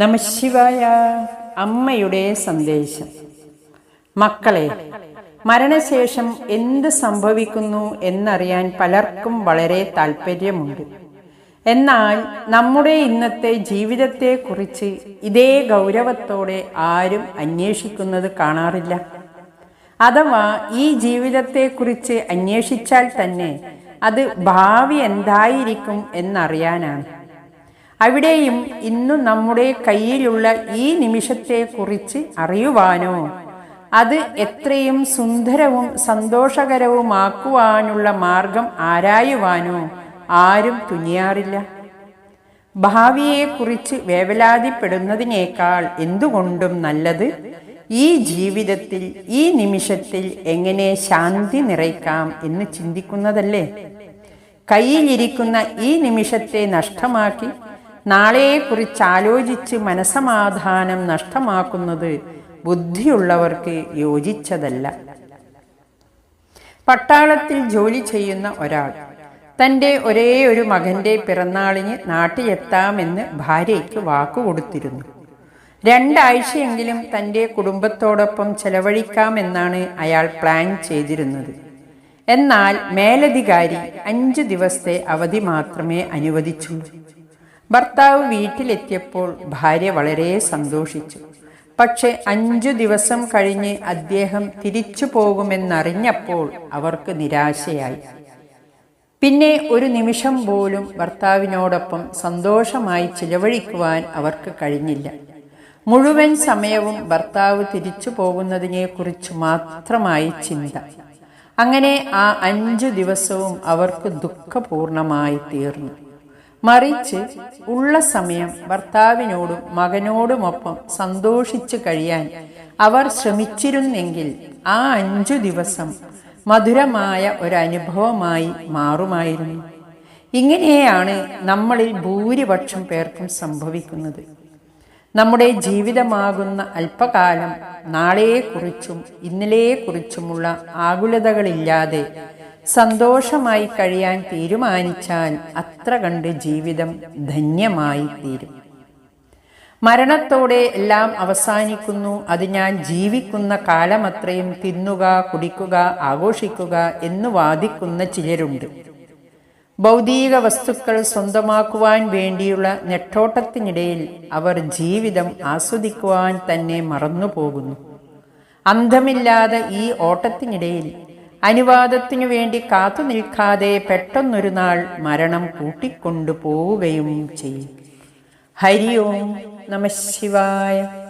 നമശിവായ അമ്മയുടെ സന്ദേശം. മക്കളെ മരണശേഷം എന്ത് സംഭവിക്കുന്നു എന്നറിയാൻ പലർക്കും വളരെ താല്പര്യമുണ്ട് എന്നാൽ നമ്മുടെ ഇന്നത്തെ ജീവിതത്തെക്കുറിച്ച് ഇതേ ഗൗരവത്തോടെ ആരും അന്വേഷിക്കുന്നത് കാണാറില്ല. അഥവാ ഈ ജീവിതത്തെക്കുറിച്ച് അന്വേഷിച്ചാൽ തന്നെ അത് ഭാവി എന്തായിരിക്കും എന്നറിയാനാണ്. അവിടെയും ഇന്നു നമ്മുടെ കയ്യിലുള്ള ഈ നിമിഷത്തെ കുറിച്ച് അറിയുവാനോ? അത് എത്രയും സുന്ദരവും സന്തോഷകരവുമാക്കുവാനുള്ള മാർഗം ആരായുവാനോ? ആരും തുനിയാറില്ല. ഭാവിയെക്കുറിച്ച് വേവലാതിപ്പെടുന്നതിനേക്കാൾ എന്തുകൊണ്ടും നല്ലത് ഈ ജീവിതത്തിൽ ഈ നിമിഷത്തിൽ എങ്ങനെ ശാന്തി നിറയ്ക്കാം എന്ന് ചിന്തിക്കുന്നതല്ലേ? കയ്യിലിരിക്കുന്ന ഈ നിമിഷത്തെ നഷ്ടമാക്കി നാളെയെക്കുറിച്ച് ആലോചിച്ച് മനസമാധാനം നഷ്ടമാക്കുന്നത് ബുദ്ധിയുള്ളവർക്ക് യോജിച്ചതല്ല. പട്ടാളത്തിൽ ജോലി ചെയ്യുന്ന ഒരാൾ തന്റെ ഒരേ ഒരു മകന്റെ പിറന്നാളിന് നാട്ടിലെത്താമെന്ന് ഭാര്യയ്ക്ക് വാക്കുകൊടുത്തിരുന്നു രണ്ടാഴ്ചയെങ്കിലും തന്റെ കുടുംബത്തോടൊപ്പം ചെലവഴിക്കാമെന്നാണ് അയാൾ പ്ലാൻ ചെയ്തിരുന്നത്. എന്നാൽ മേലധികാരി അഞ്ച് ദിവസത്തെ അവധി മാത്രമേ അനുവദിച്ചുള്ളൂ. ഭർത്താവ് വീട്ടിലെത്തിയപ്പോൾ ഭാര്യ വളരെ സന്തോഷിച്ചു. പക്ഷെ അഞ്ചു ദിവസം കഴിഞ്ഞ് അദ്ദേഹം തിരിച്ചു പോകുമെന്നറിഞ്ഞപ്പോൾ അവർക്ക് നിരാശയായി. പിന്നെ ഒരു നിമിഷം പോലും ഭർത്താവിനോടൊപ്പം സന്തോഷമായി ചിലവഴിക്കുവാൻ അവർക്ക് കഴിഞ്ഞില്ല. മുഴുവൻ സമയവും ഭർത്താവ് തിരിച്ചു പോകുന്നതിനെക്കുറിച്ച് മാത്രമായി ചിന്ത. അങ്ങനെ ആ അഞ്ചു ദിവസവും അവർക്ക് ദുഃഖപൂർണമായി തീർന്നു. മറിച്ച് ഉള്ള സമയം ഭർത്താവിനോടും മകനോടുമൊപ്പം സന്തോഷിച്ചു കഴിയാൻ അവർ ശ്രമിച്ചിരുന്നെങ്കിൽ ആ അഞ്ചു ദിവസം മധുരമായ ഒരനുഭവമായി മാറുമായിരുന്നു. ഇങ്ങനെയാണ് നമ്മളിൽ ഭൂരിപക്ഷം പേർക്കും സംഭവിക്കുന്നത്. നമ്മുടെ ജീവിതമാകുന്ന അല്പകാലം നാളെയെക്കുറിച്ചും ഇന്നലെയെക്കുറിച്ചുമുള്ള ആകുലതകളില്ലാതെ സന്തോഷമായി കഴിയാൻ തീരുമാനിച്ചാൽ അത്ര കണ്ട് ജീവിതം ധന്യമായി തീരും. മരണത്തോടെ എല്ലാം അവസാനിക്കുന്നു. അത് ഞാൻ ജീവിക്കുന്ന കാലമത്രയും തിന്നുക കുടിക്കുക ആഘോഷിക്കുക എന്ന് വാദിക്കുന്ന ചിലരുണ്ട്. ഭൗതിക വസ്തുക്കൾ സ്വന്തമാക്കുവാൻ വേണ്ടിയുള്ള നെട്ടോട്ടത്തിനിടയിൽ അവർ ജീവിതം ആസ്വദിക്കുവാൻ തന്നെ മറന്നുപോകുന്നു. അന്ധമില്ലാതെ ഈ ഓട്ടത്തിനിടയിൽ അനുവാദത്തിനു വേണ്ടി കാത്തു നിൽക്കാതെ പെട്ടെന്നൊരു നാൾ മരണം കൂട്ടിക്കൊണ്ടു പോവുകയും ചെയ്യും. ഹരി ഓം നമ ശിവായ.